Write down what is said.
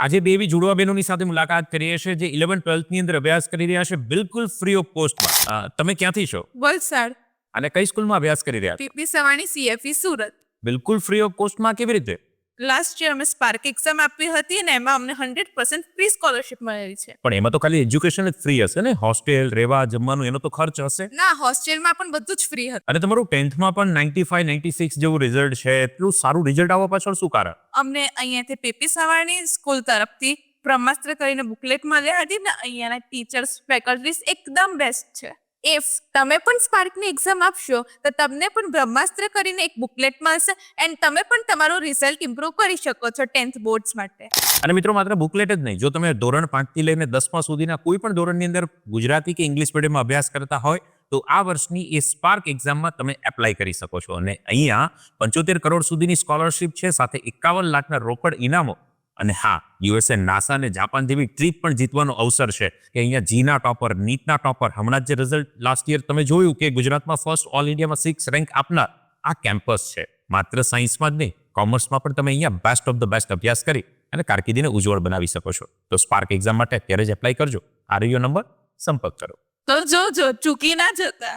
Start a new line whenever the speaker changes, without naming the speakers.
આજે બે એવી જુડવા બહેનોની સાથે મુલાકાત કરીએ છીએ જે ઇલેવન ટ્વેલ્થની અંદર અભ્યાસ કરી રહ્યા છે. બિલકુલ ફ્રી ઓફ કોસ્ટમાં તમે ક્યાંથી છો?
વલસાડ
અને કઈ સ્કૂલમાં અભ્યાસ કરી રહ્યા છો?
પીપી સવાણી સીએફઈ સુરત.
બિલકુલ ફ્રી ઓફ કોસ્ટમાં કેવી રીતે?
લાસ્ટ યર અમે સ્પાર્ક એક્ઝામ આપી હતી અને એમાં અમને હંડ્રેડ પર્સન્ટ ફ્રી સ્કોલરશિપ મળેલી છે.
પણ એમાં તો ખાલી એજ્યુકેશન જ ફ્રી હશે ને? હોસ્ટેલ રહેવા જમવાનું એનો તો ખર્ચ હશે?
ના હોસ્ટેલમાં પણ બધું જ ફ્રી હતું.
અને તમારું ટેન્થમાં પણ નાઇન્ટી ફાઈવ નાઇન્ટી સિક્સ જેવું રિઝલ્ટ છે એટલું સારું રિઝલ્ટ આવવા પાછળ શું કારણ?
અમને અહીંયાથી પેપી સવારની સ્કૂલ તરફથી બ્રહ્માસ્ત્ર કરીને બુકલેટ મળ્યા હતી ને અહીંયાના ટીચર્સ ફેકલ્ટીઝ એકદમ બેસ્ટ છે. ઇફ તમે પણ સ્પાર્કની એક્ઝામ આપશો, તો તમને પણ બ્રહ્માસ્ત્ર કરીને એક બુકલેટ મળશે એન્ડ તમે પણ તમારું રિઝલ્ટ ઇમ્પ્રૂવ કરી શકો છો ટેન્થ બોર્ડ્સ માટે.
અને મિત્રો માત્ર બુકલેટ જ નહીં, જો તમે ધોરણ પાંચથી લઈને દસમા સુધીના કોઈ પણ ધોરણની અંદર ગુજરાતી કે ઇંગ્લિશ મીડિયમમાં અભ્યાસ કરતા હોય, તો આ વર્ષની એ સ્પાર્ક એક્ઝામમાં તમે એપ્લાય કરી શકો છો. અને અહીંયા પંચોતેર કરોડ સુધીની સ્કોલરશિપ છે, સાથે એકાવન લાખના રોકડ ઇનામો અને હા યુએસએ નાસા અને જાપાન જેવી ટ્રીપ પણ જીતવાનો અવસર છે કે અહીંયા જીના ટોપર નીટના ટોપર હમણાં જ રિઝલ્ટ લાસ્ટ યર તમે જોયું કે ગુજરાતમાં ફર્સ્ટ ઓલ ઇન્ડિયામાં સિક્સ રેન્ક આપનાર આ કેમ્પસ છે. માત્ર સાયન્સમાં જ નહીં કોમર્સમાં પણ તમે અહીંયા બેસ્ટ ઓફ ધ બેસ્ટ અભ્યાસ કરી અને કારકિર્દીને ઉજ્જવળ બનાવી શકો છો. તો સ્પાર્ક એક્ઝામ માટે અત્યારે જ એપ્લાય કરજો. આ રહ્યો નંબર, સંપર્ક કરો.
તો જોજો ચૂકી ના જતા.